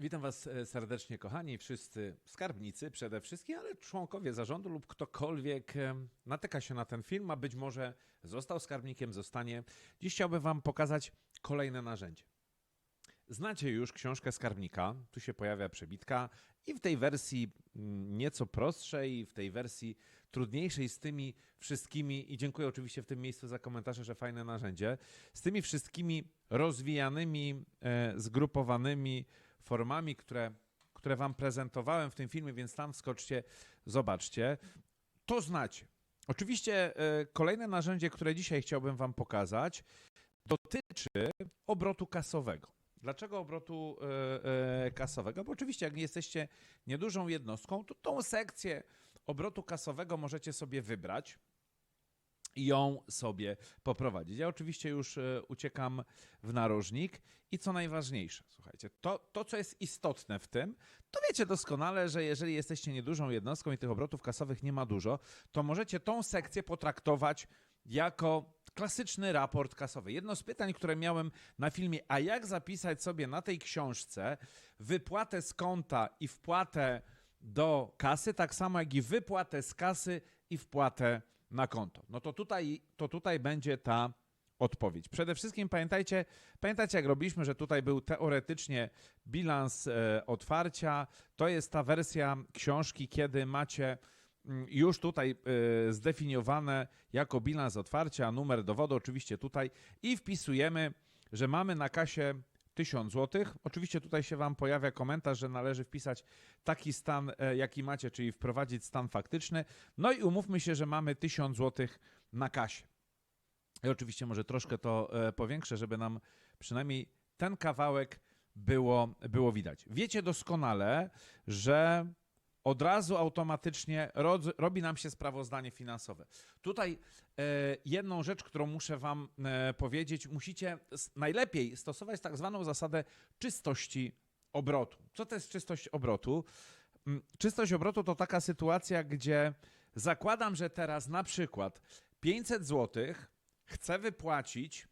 Witam Was e, serdecznie, kochani, wszyscy skarbnicy przede wszystkim, ale członkowie zarządu lub ktokolwiek e, natyka się na ten film, a być może został skarbnikiem, zostanie. Dziś chciałbym Wam pokazać kolejne narzędzie. Znacie już książkę skarbnika, tu się pojawia przebitka i w tej wersji mm, nieco prostszej, w tej wersji trudniejszej z tymi wszystkimi, i dziękuję oczywiście w tym miejscu za komentarze, że fajne narzędzie, z tymi wszystkimi rozwijanymi, e, zgrupowanymi formami, które, które Wam prezentowałem w tym filmie, więc tam wskoczcie, zobaczcie. To znacie. Oczywiście e, kolejne narzędzie, które dzisiaj chciałbym Wam pokazać, dotyczy obrotu kasowego. Dlaczego obrotu e, e, kasowego? Bo oczywiście, jak jesteście niedużą jednostką, to tą sekcję obrotu kasowego możecie sobie wybrać i ją sobie poprowadzić. Ja oczywiście już uciekam w narożnik i co najważniejsze, słuchajcie, to, to co jest istotne w tym, to wiecie doskonale, że jeżeli jesteście niedużą jednostką i tych obrotów kasowych nie ma dużo, to możecie tą sekcję potraktować jako klasyczny raport kasowy. Jedno z pytań, które miałem na filmie, a jak zapisać sobie na tej książce wypłatę z konta i wpłatę do kasy, tak samo jak i wypłatę z kasy i wpłatę na konto. No to tutaj, to tutaj będzie ta odpowiedź. Przede wszystkim pamiętajcie, pamiętajcie jak robiliśmy, że tutaj był teoretycznie bilans e, otwarcia. To jest ta wersja książki, kiedy macie mm, już tutaj e, zdefiniowane jako bilans otwarcia, numer dowodu oczywiście tutaj i wpisujemy, że mamy na kasie 1000 zł. Oczywiście tutaj się Wam pojawia komentarz, że należy wpisać taki stan, e, jaki macie, czyli wprowadzić stan faktyczny. No i umówmy się, że mamy 1000 zł na kasie. I oczywiście może troszkę to e, powiększę, żeby nam przynajmniej ten kawałek było, było widać. Wiecie doskonale, że od razu automatycznie robi nam się sprawozdanie finansowe. Tutaj e, jedną rzecz, którą muszę Wam e, powiedzieć, musicie najlepiej stosować tak zwaną zasadę czystości obrotu. Co to jest czystość obrotu? Mm, Czystość obrotu to taka sytuacja, gdzie zakładam, że teraz na przykład 500 zł chcę wypłacić,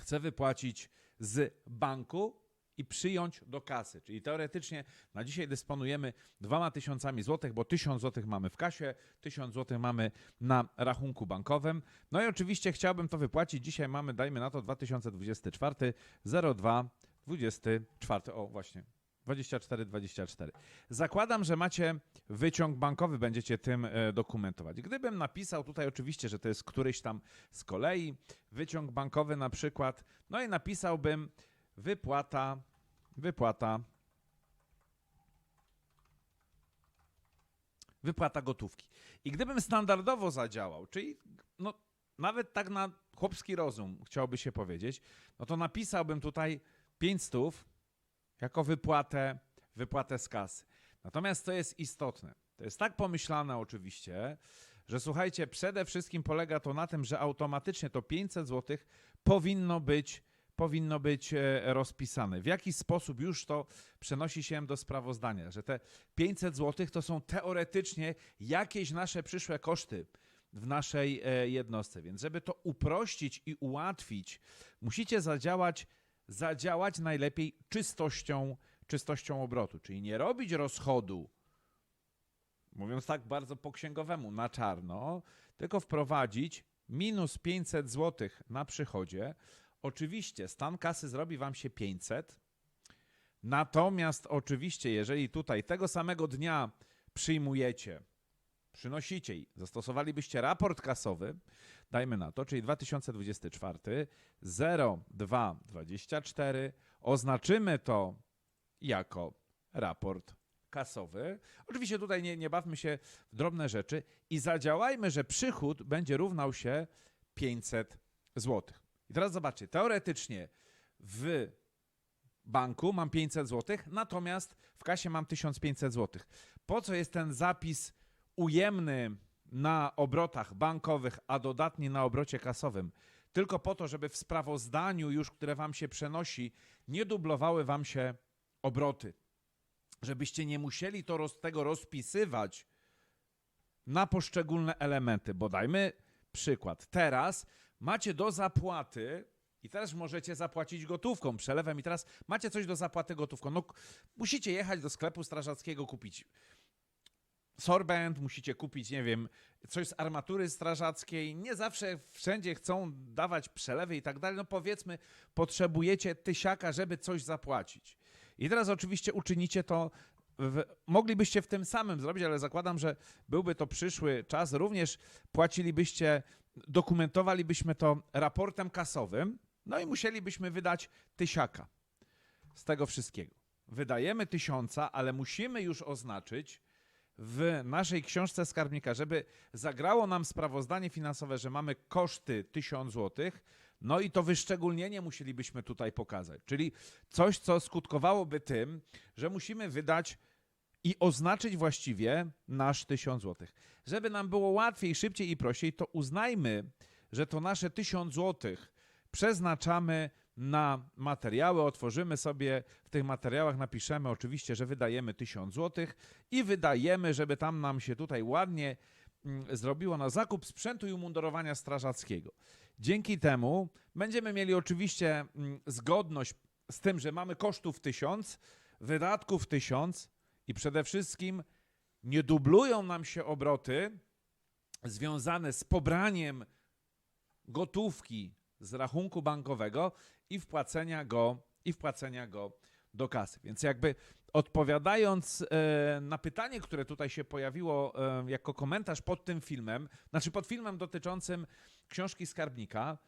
chcę wypłacić z banku i przyjąć do kasy. Czyli teoretycznie na dzisiaj dysponujemy dwoma tysiącami złotych, bo tysiąc złotych mamy w kasie, tysiąc złotych mamy na rachunku bankowym. No i oczywiście chciałbym to wypłacić. Dzisiaj mamy, dajmy na to 2024 02 24. O, właśnie. 24, 24. Zakładam, że macie wyciąg bankowy, będziecie tym e, dokumentować. Gdybym napisał tutaj oczywiście, że to jest któryś tam z kolei, wyciąg bankowy na przykład, no i napisałbym wypłata, wypłata, wypłata gotówki. I gdybym standardowo zadziałał, czyli no, nawet tak na chłopski rozum chciałoby się powiedzieć, no to napisałbym tutaj 500 jako wypłatę, wypłatę z kasy. Natomiast to jest istotne. To jest tak pomyślane oczywiście, że słuchajcie, przede wszystkim polega to na tym, że automatycznie to 500 zł powinno być, powinno być e, rozpisane. W jaki sposób już to przenosi się do sprawozdania, że te 500 zł to są teoretycznie jakieś nasze przyszłe koszty w naszej e, jednostce. Więc żeby to uprościć i ułatwić, musicie zadziałać zadziałać najlepiej czystością, czystością obrotu, czyli nie robić rozchodu, mówiąc tak bardzo po księgowemu, na czarno, tylko wprowadzić minus 500 zł na przychodzie. Oczywiście stan kasy zrobi wam się 500, natomiast oczywiście, jeżeli tutaj tego samego dnia przyjmujecie, przynosicie i zastosowalibyście raport kasowy, dajmy na to, czyli 2024 0224, oznaczymy to jako raport kasowy. Oczywiście tutaj nie, nie bawmy się w drobne rzeczy i zadziałajmy, że przychód będzie równał się 500 zł. I teraz zobaczcie, teoretycznie w banku mam 500 zł, natomiast w kasie mam 1500 zł. Po co jest ten zapis ujemny na obrotach bankowych, a dodatni na obrocie kasowym? Tylko po to, żeby w sprawozdaniu już, które wam się przenosi, nie dublowały wam się obroty. Żebyście nie musieli to roz, tego rozpisywać na poszczególne elementy. Bo dajmy przykład. Teraz macie do zapłaty I teraz możecie zapłacić gotówką, przelewem i teraz macie coś do zapłaty gotówką. No, musicie jechać do sklepu strażackiego, kupić sorbent, musicie kupić, nie wiem, coś z armatury strażackiej. Nie zawsze wszędzie chcą dawać przelewy i tak dalej. No powiedzmy, potrzebujecie tysiaka, żeby coś zapłacić. I teraz oczywiście uczynicie to. W, moglibyście w tym samym zrobić, ale zakładam, że byłby to przyszły czas. Również płacilibyście, dokumentowalibyśmy to raportem kasowym, no i musielibyśmy wydać tysiaka z tego wszystkiego. Wydajemy tysiąca, ale musimy już oznaczyć, w naszej książce skarbnika, żeby zagrało nam sprawozdanie finansowe, że mamy koszty 1000 zł, no i to wyszczególnienie musielibyśmy tutaj pokazać. Czyli coś, co skutkowałoby tym, że musimy wydać i oznaczyć właściwie nasz 1000 zł. Żeby nam było łatwiej, szybciej i prościej, to uznajmy, że to nasze 1000 zł przeznaczamy na materiały, otworzymy sobie w tych materiałach, napiszemy oczywiście, że wydajemy 1000 zł i wydajemy, żeby tam nam się tutaj ładnie mm, zrobiło na zakup sprzętu i umundurowania strażackiego. Dzięki temu będziemy mieli oczywiście mm, zgodność z tym, że mamy kosztów 1000, wydatków 1000 i przede wszystkim nie dublują nam się obroty związane z pobraniem gotówki z rachunku bankowego i wpłacenia go, i wpłacenia go do kasy. Więc jakby odpowiadając e, na pytanie, które tutaj się pojawiło e, jako komentarz pod tym filmem, znaczy pod filmem dotyczącym książki skarbnika,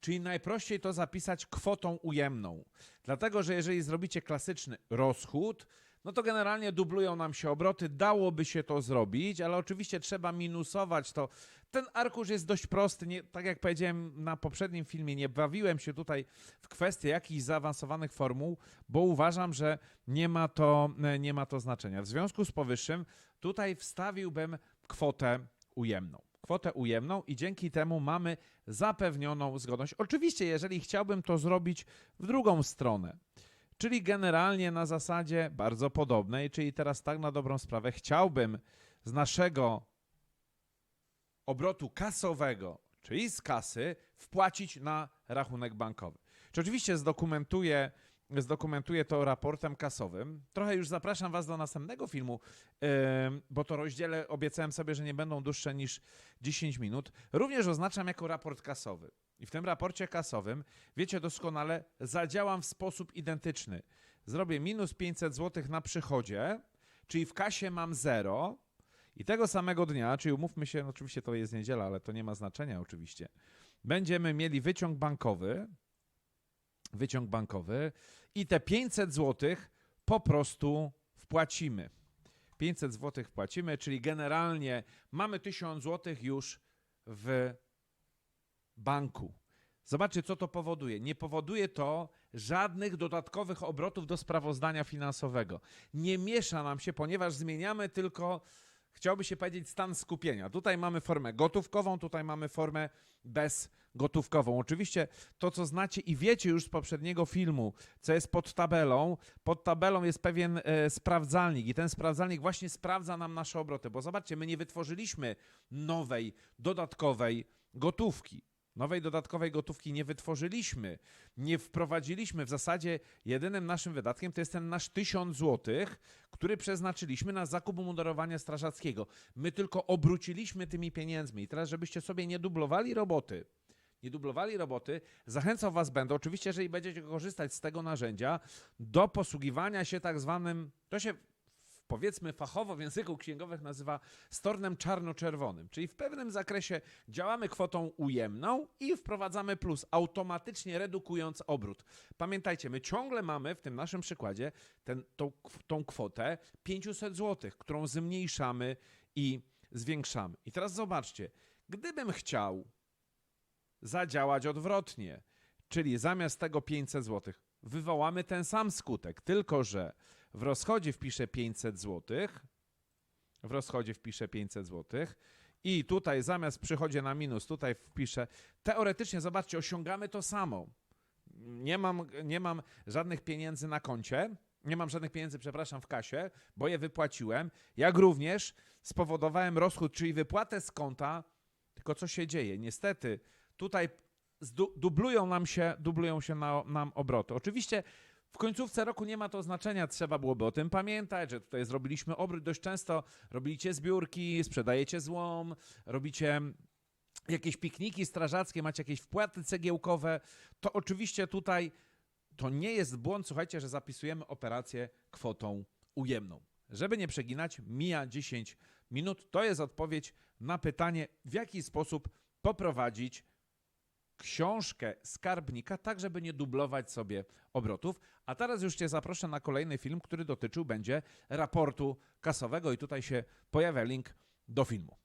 czyli najprościej to zapisać kwotą ujemną. Dlatego, że jeżeli zrobicie klasyczny rozchód, no to generalnie dublują nam się obroty, dałoby się to zrobić, ale oczywiście trzeba minusować to. Ten arkusz jest dość prosty, nie, tak jak powiedziałem na poprzednim filmie, nie bawiłem się tutaj w kwestie jakichś zaawansowanych formuł, bo uważam, że nie ma to, e, nie ma to znaczenia. W związku z powyższym tutaj wstawiłbym kwotę ujemną. Kwotę ujemną i dzięki temu mamy zapewnioną zgodność. Oczywiście, jeżeli chciałbym to zrobić w drugą stronę, czyli generalnie na zasadzie bardzo podobnej, czyli teraz tak na dobrą sprawę chciałbym z naszego obrotu kasowego, czyli z kasy, wpłacić na rachunek bankowy. Czy oczywiście zdokumentuję, zdokumentuję to raportem kasowym. Trochę już zapraszam Was do następnego filmu, bo to rozdzielę, obiecałem sobie, że nie będą dłuższe niż 10 minut. Również oznaczam jako raport kasowy. I w tym raporcie kasowym, wiecie doskonale, zadziałam w sposób identyczny. Zrobię minus 500 zł na przychodzie, czyli w kasie mam 0, i tego samego dnia, czyli umówmy się, no oczywiście to jest niedziela, ale to nie ma znaczenia oczywiście, będziemy mieli wyciąg bankowy, wyciąg bankowy i te 500 zł po prostu wpłacimy. 500 zł wpłacimy, czyli generalnie mamy 1000 zł już w banku. Zobaczcie, co to powoduje. Nie powoduje to żadnych dodatkowych obrotów do sprawozdania finansowego. Nie miesza nam się, ponieważ zmieniamy tylko, chciałby się powiedzieć, stan skupienia. Tutaj mamy formę gotówkową, tutaj mamy formę bezgotówkową. Oczywiście to, co znacie i wiecie już z poprzedniego filmu, co jest pod tabelą, pod tabelą jest pewien e, sprawdzalnik i ten sprawdzalnik właśnie sprawdza nam nasze obroty, bo zobaczcie, my nie wytworzyliśmy nowej, dodatkowej gotówki. Nowej dodatkowej gotówki nie wytworzyliśmy, nie wprowadziliśmy. W zasadzie jedynym naszym wydatkiem to jest ten nasz 1000 zł, który przeznaczyliśmy na zakup umundurowania strażackiego. My tylko obróciliśmy tymi pieniędzmi. I teraz, żebyście sobie nie dublowali roboty, nie dublowali roboty, zachęcał Was będę, oczywiście, jeżeli będziecie korzystać z tego narzędzia, do posługiwania się tak zwanym, to się powiedzmy fachowo w języku księgowych nazywa stornem czarno-czerwonym, czyli w pewnym zakresie działamy kwotą ujemną i wprowadzamy plus, automatycznie redukując obrót. Pamiętajcie, my ciągle mamy w tym naszym przykładzie ten, tą, tą kwotę 500 zł, którą zmniejszamy i zwiększamy. I teraz zobaczcie, gdybym chciał zadziałać odwrotnie, czyli zamiast tego 500 zł wywołamy ten sam skutek, tylko że w rozchodzie wpiszę 500 zł, w rozchodzie wpiszę 500 zł i tutaj zamiast przychodzie na minus, tutaj wpiszę, teoretycznie zobaczcie, osiągamy to samo. Nie mam, nie mam żadnych pieniędzy na koncie, nie mam żadnych pieniędzy, przepraszam, w kasie, bo je wypłaciłem, jak również spowodowałem rozchód, czyli wypłatę z konta, tylko co się dzieje? Niestety, tutaj dublują nam się, dublują się na, nam obroty. Oczywiście w końcówce roku nie ma to znaczenia, trzeba byłoby o tym pamiętać, że tutaj zrobiliśmy obrót dość często, robilicie zbiórki, sprzedajecie złom, robicie jakieś pikniki strażackie, macie jakieś wpłaty cegiełkowe, to oczywiście tutaj to nie jest błąd, słuchajcie, że zapisujemy operację kwotą ujemną. Żeby nie przeginać, mija 10 minut. To jest odpowiedź na pytanie, w jaki sposób poprowadzić książkę skarbnika, tak żeby nie dublować sobie obrotów. A teraz już Cię zaproszę na kolejny film, który dotyczył będzie raportu kasowego i tutaj się pojawia link do filmu.